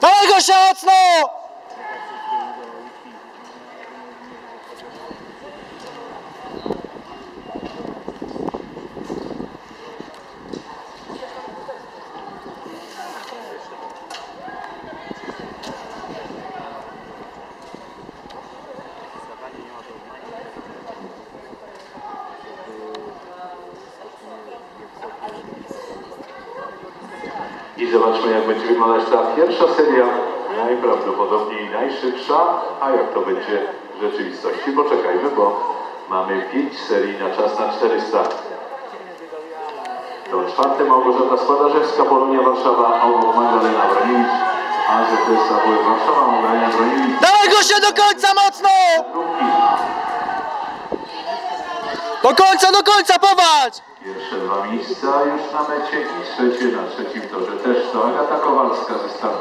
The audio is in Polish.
田中シャーの I zobaczmy, jak będzie wyglądać ta pierwsza seria. Najprawdopodobniej najszybsza, a jak to będzie w rzeczywistości? Poczekajmy, bo mamy 5 serii na czas na 400. To czwarte Małgorzata Składarzewska, Polonia Warszawa, Magdalena Broniewicz, AZS AWF Warszawa, Magdalena Broniewicz, Dawaj Gosia do końca mocno! Do końca, do końca, powadź! Pierwsze dwa miejsca już na mecie i trzecie na trzecim torze też to Agata Kowalska ze startu.